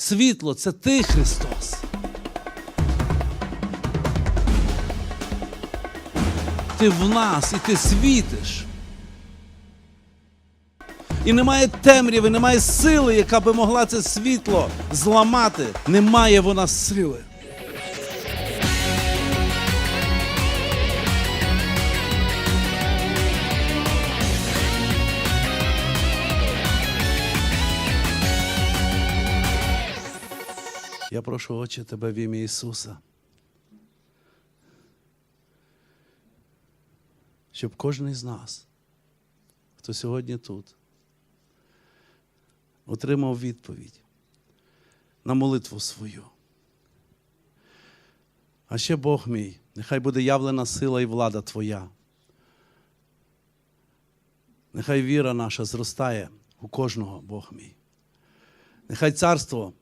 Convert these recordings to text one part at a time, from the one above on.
Світло це ти, Христос. Ти в нас і ти світиш. І немає темряви, немає сили, яка би могла це світло зламати. Немає вона сили. Я прошу, Отче, Тебе в ім'я Ісуса. Щоб кожен із нас, хто сьогодні тут, отримав відповідь на молитву свою. А ще Бог мій, нехай буде явлена сила і влада Твоя. Нехай віра наша зростає у кожного, Бог мій. Нехай царство,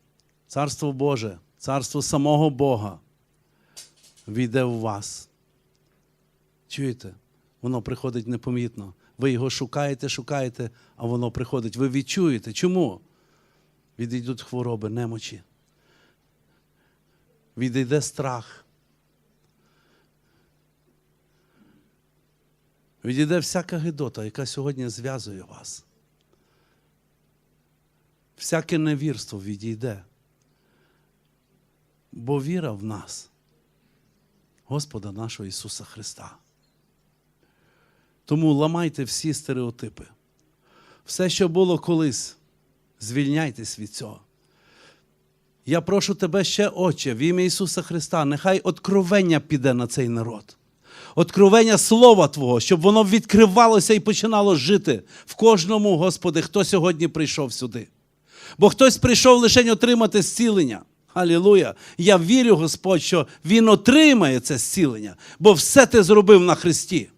царство Боже, царство самого Бога війде у вас. Чуєте? Воно приходить непомітно. Ви його шукаєте, шукаєте, а воно приходить. Ви відчуєте. Чому? Відійдуть хвороби, немочі. Відійде страх. Відійде всяка гидота, яка сьогодні зв'язує вас. Всяке невірство відійде. Бо віра в нас, Господа нашого Ісуса Христа. Тому ламайте всі стереотипи. Все, що було колись, звільняйтесь від цього. Я прошу тебе ще, Отче, в ім'я Ісуса Христа, нехай откровення піде на цей народ. Откровення Слова Твого, щоб воно відкривалося і починало жити в кожному, Господи, хто сьогодні прийшов сюди. Бо хтось прийшов лише отримати зцілення. Алілуя! Я вірю, Господь, що Він отримає це зцілення, бо все ти зробив на Христі.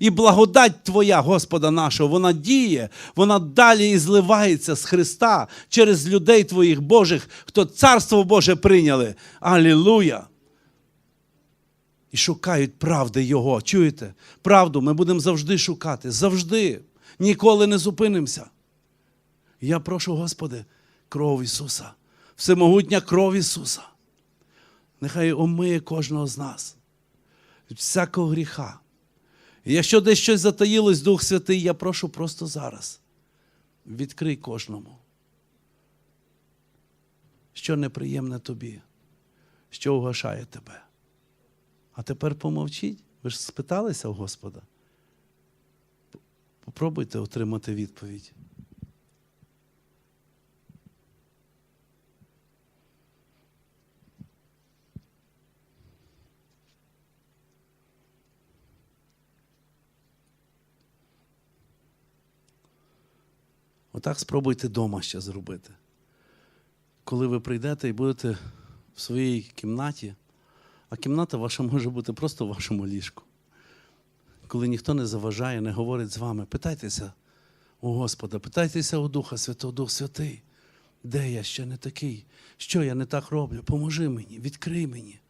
І благодать Твоя, Господа нашого, вона діє, вона далі і зливається з Христа через людей Твоїх Божих, хто Царство Боже прийняли. Алілуя! І шукають правди Його. Чуєте? Правду ми будемо завжди шукати. Завжди. Ніколи не зупинимося. Я прошу, Господи, кров Ісуса, всемогутня кров Ісуса. Нехай омиє кожного з нас від всякого гріха. І якщо десь щось затаїлось, Дух Святий, я прошу просто зараз. Відкрий кожному. Що неприємне тобі, що угашає тебе. А тепер помовчіть. Ви ж спиталися у Господа. Попробуйте отримати відповідь. Отак спробуйте вдома ще зробити. Коли ви прийдете і будете в своїй кімнаті, а кімната ваша може бути просто в вашому ліжку. Коли ніхто не заважає, не говорить з вами, питайтеся у Господа, питайтеся у Духа Святого, Дух Святий, де я ще не такий? Що я не так роблю? Поможи мені, відкрий мені.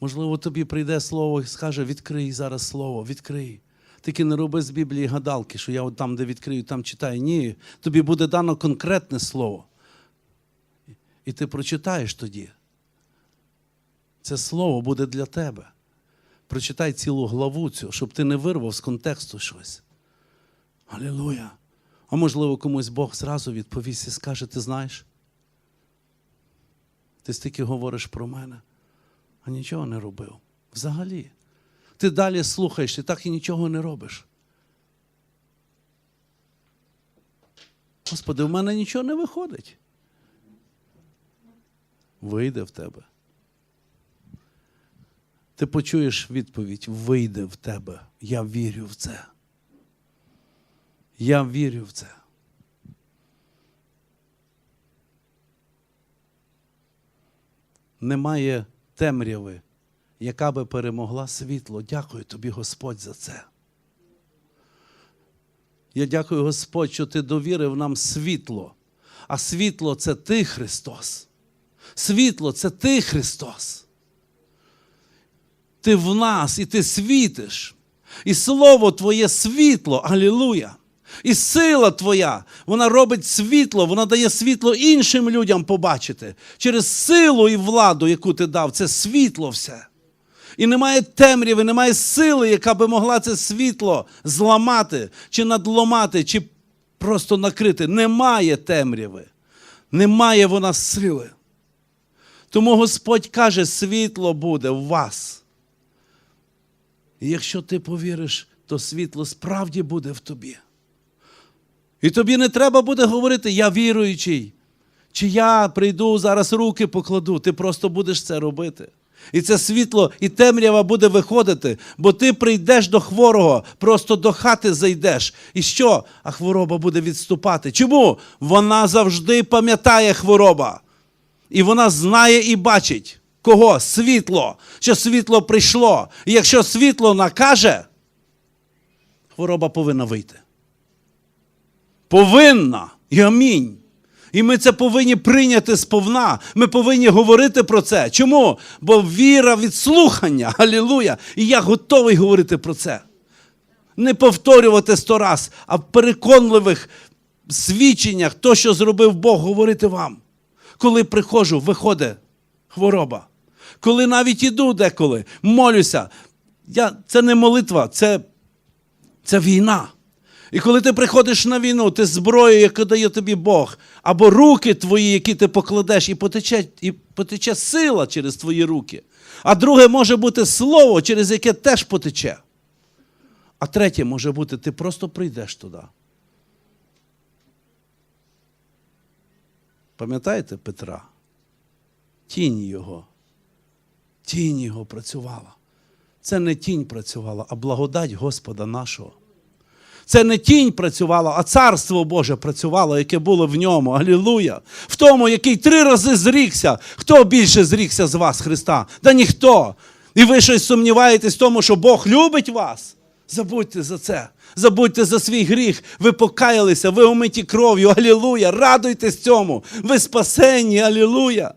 Можливо, тобі прийде слово і скаже, відкрий зараз слово, відкрий. Тільки не роби з Біблії гадалки, що я от там, де відкрию, там читаю. Ні, тобі буде дано конкретне слово. І ти прочитаєш тоді. Це слово буде для тебе. Прочитай цілу главу цю, щоб ти не вирвав з контексту щось. Алілуя. А можливо, комусь Бог зразу відповість і скаже: ти знаєш? Ти стільки говориш про мене, а нічого не робив. Взагалі. Ти далі слухаєш і так і нічого не робиш. Господи, в мене нічого не виходить. Вийде в тебе. Ти почуєш відповідь, вийде в тебе. Я вірю в це. Я вірю в це. Немає темряви, яка би перемогла світло. Дякую тобі, Господь, за це. Я дякую, Господь, що ти довірив нам світло. А світло це ти, Христос. Світло це ти, Христос. Ти в нас і ти світиш. І Слово Твоє світло, алілуя. І сила твоя, вона робить світло, вона дає світло іншим людям побачити. Через силу і владу, яку ти дав, це світло все. І немає темряви, немає сили, яка би могла це світло зламати, чи надломати, чи просто накрити. Немає темряви. Немає вона сили. Тому Господь каже, світло буде в вас. І якщо ти повіриш, то світло справді буде в тобі. І тобі не треба буде говорити, я віруючий, чи я прийду зараз руки покладу. Ти просто будеш це робити. І це світло і темрява буде виходити, бо ти прийдеш до хворого, просто до хати зайдеш. І що? А хвороба буде відступати. Чому? Вона завжди пам'ятає хвороба. І вона знає і бачить, кого? Світло, що світло прийшло. І якщо світло накаже, хвороба повинна вийти. Повинна. І амінь. І ми це повинні прийняти сповна. Ми повинні говорити про це. Чому? Бо віра від слухання. Алілуя. І я готовий говорити про це. Не повторювати сто раз, а в переконливих свідченнях, то, що зробив Бог, говорити вам. Коли приходжу, виходить хвороба. Коли навіть іду деколи, молюся. Я, це не молитва, це, це війна. І коли ти приходиш на війну, ти зброю, яку дає тобі Бог, або руки твої, які ти покладеш, і потече, і потече сила через твої руки. А друге може бути слово, через яке теж потече. А третє може бути, ти просто прийдеш туди. Пам'ятаєте Петра? Тінь його. Тінь його працювала. Це не тінь працювала, а благодать Господа нашого. Це не тінь працювала, а царство Боже працювало, яке було в ньому. Алілуя! В тому, який три рази зрікся. Хто більше зрікся з вас, Христа? Да ніхто. І ви щось сумніваєтесь в тому, що Бог любить вас. Забудьте за це. Забудьте за свій гріх. Ви покаялися, ви омиті кров'ю. Алілуя! Радуйтесь цьому. Ви спасені, алілуя!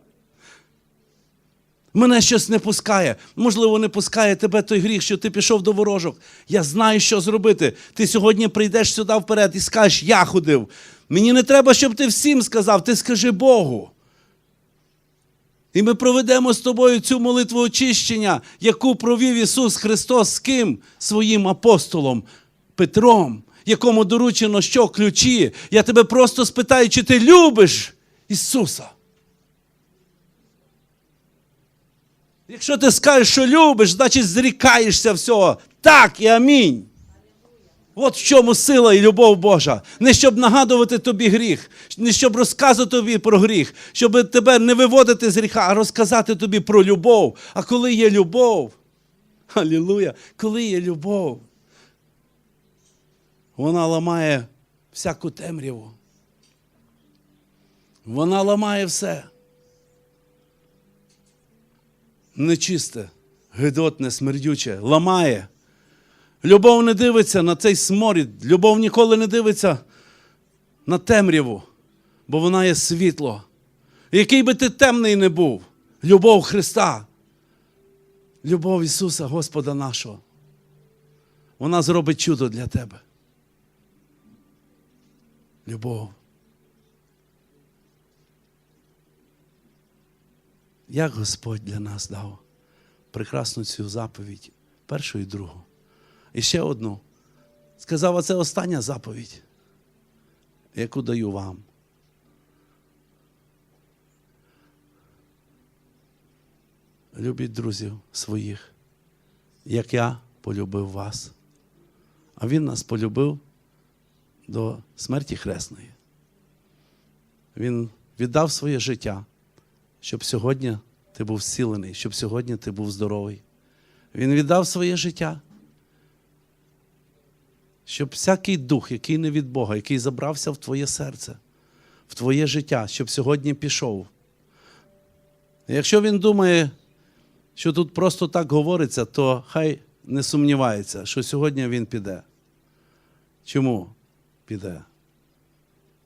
Мене щось не пускає. Можливо, не пускає тебе той гріх, що ти пішов до ворожок. Я знаю, що зробити. Ти сьогодні прийдеш сюди вперед і скажеш, я ходив. Мені не треба, щоб ти всім сказав, ти скажи Богу. І ми проведемо з тобою цю молитву очищення, яку провів Ісус Христос з ким? Своїм апостолом Петром, якому доручено що ключі. Я тебе просто спитаю, чи ти любиш Ісуса? Якщо ти скажеш, що любиш, значить зрікаєшся всього. Так і амінь. От в чому сила і любов Божа. Не щоб нагадувати тобі гріх, не щоб розказувати тобі про гріх, щоб тебе не виводити з гріха, а розказати тобі про любов. А коли є любов, алілуя, коли є любов, вона ламає всяку темряву. Вона ламає все нечисте, гидотне, смердюче, ламає. Любов не дивиться на цей сморід, любов ніколи не дивиться на темряву, бо вона є світло. Який би ти темний не був, любов Христа, любов Ісуса, Господа нашого, вона зробить чудо для тебе. Любов. Як Господь для нас дав прекрасну цю заповідь, першу і другу. І ще одну. Сказав, оце остання заповідь, яку даю вам. Любіть друзів своїх, як я полюбив вас. А Він нас полюбив до смерті хресної. Він віддав своє життя щоб сьогодні ти був зцілений, щоб сьогодні ти був здоровий. Він віддав своє життя, щоб всякий дух, який не від Бога, який забрався в твоє серце, в твоє життя, щоб сьогодні пішов. Якщо він думає, що тут просто так говориться, то хай не сумнівається, що сьогодні він піде. Чому піде?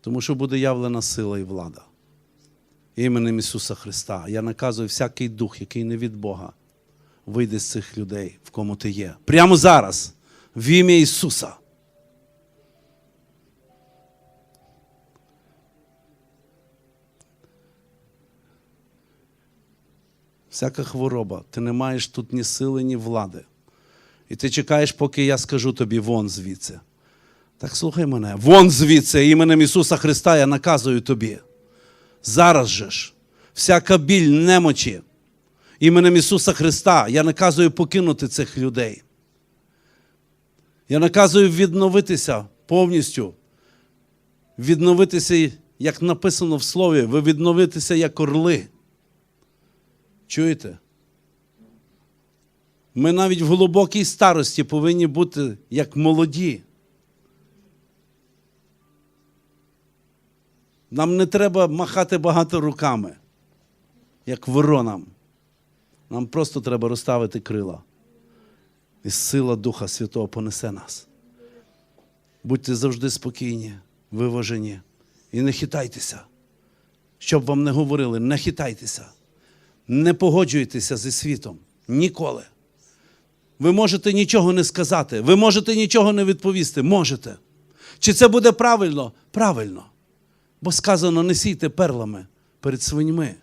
Тому що буде явлена сила і влада іменем Ісуса Христа. Я наказую всякий дух, який не від Бога, вийде з цих людей, в кому ти є. Прямо зараз, в ім'я Ісуса. Всяка хвороба, ти не маєш тут ні сили, ні влади. І ти чекаєш, поки я скажу тобі вон звідси. Так слухай мене, вон звідси, іменем Ісуса Христа я наказую тобі. Зараз же ж, всяка біль немочі, іменем Ісуса Христа, я наказую покинути цих людей. Я наказую відновитися повністю. Відновитися, як написано в Слові, ви відновитеся як орли. Чуєте? Ми навіть в глибокій старості повинні бути як молоді. Нам не треба махати багато руками, як воронам. Нам просто треба розставити крила. І сила Духа Святого понесе нас. Будьте завжди спокійні, виважені і не хитайтеся. Щоб вам не говорили, не хитайтеся, не погоджуйтеся зі світом ніколи. Ви можете нічого не сказати, ви можете нічого не відповісти. Можете. Чи це буде правильно? Правильно. Бо сказано, не сійте перлами перед свиньми.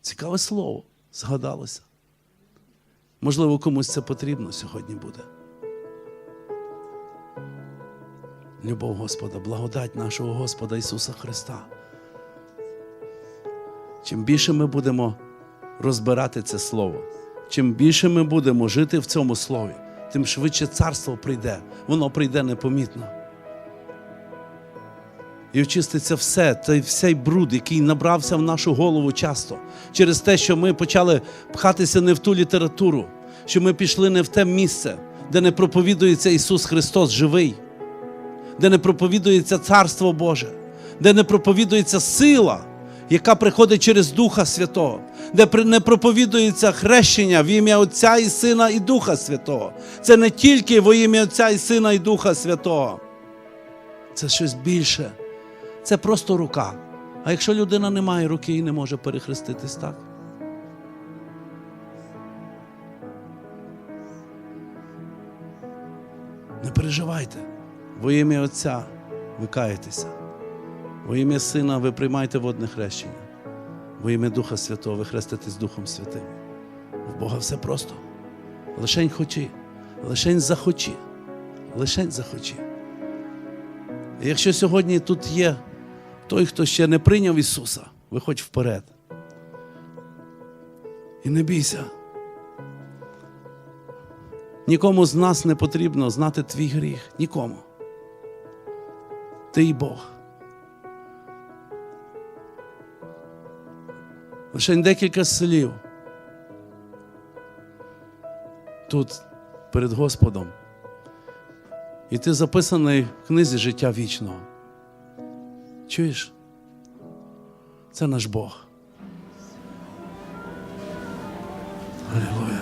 Цікаве слово згадалося. Можливо, комусь це потрібно сьогодні буде. Любов Господа, благодать нашого Господа Ісуса Христа. Чим більше ми будемо розбирати це Слово, чим більше ми будемо жити в цьому Слові, тим швидше царство прийде. Воно прийде непомітно. І очиститься все, той всей бруд, який набрався в нашу голову часто, через те, що ми почали пхатися не в ту літературу, що ми пішли не в те місце, де не проповідується Ісус Христос живий, де не проповідується Царство Боже, де не проповідується сила, яка приходить через Духа Святого, де не проповідується хрещення в ім'я Отця і Сина і Духа Святого. Це не тільки во ім'я Отця і Сина і Духа Святого. Це щось більше. Це просто рука. А якщо людина не має руки і не може перехреститись так? Не переживайте. Во ім'я Отця ви каєтеся. Во ім'я Сина ви приймаєте водне хрещення. Во ім'я Духа Святого ви хреститесь Духом Святим. В Бога все просто. Лишень хочі, лишень захочі, лишень захочі. І якщо сьогодні тут є той, хто ще не прийняв Ісуса, виходь вперед. І не бійся. Нікому з нас не потрібно знати твій гріх. Нікому. Ти і Бог. Лише декілька слів. Тут перед Господом. І ти записаний в книзі життя вічного. Чуєш? Це наш Бог. Алілуя.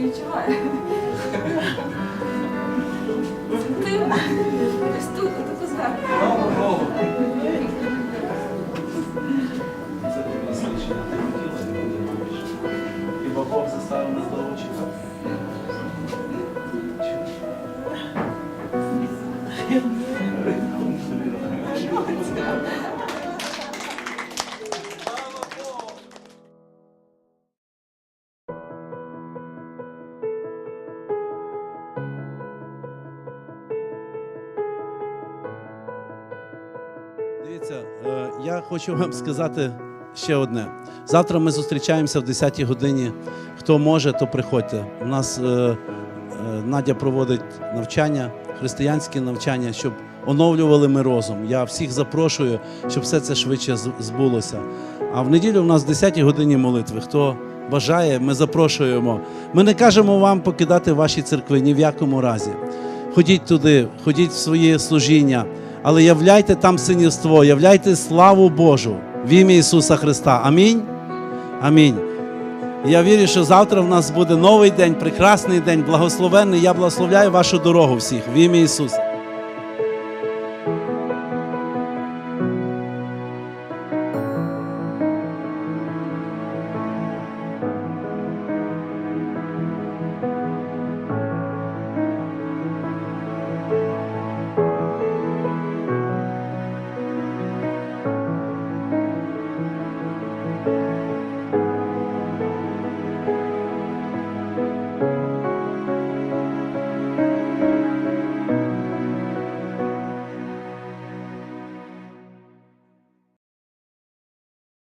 Це дивно. Ось тут, тут зверху. Це тобі свідчення. Хочу вам сказати ще одне. Завтра ми зустрічаємося в 10-й годині. Хто може, то приходьте. У нас е, е, Надя проводить навчання, християнське навчання, щоб оновлювали ми розум. Я всіх запрошую, щоб все це швидше збулося. А в неділю у нас в 10-й годині молитви. Хто бажає, ми запрошуємо. Ми не кажемо вам покидати ваші церкви ні в якому разі. Ходіть туди, ходіть в своє служіння, але являйте там синівство, являйте славу Божу в ім'я Ісуса Христа. Амінь. Амінь. Я вірю, що завтра в нас буде новий день, прекрасний день, благословенний. Я благословляю вашу дорогу всіх в ім'я Ісуса.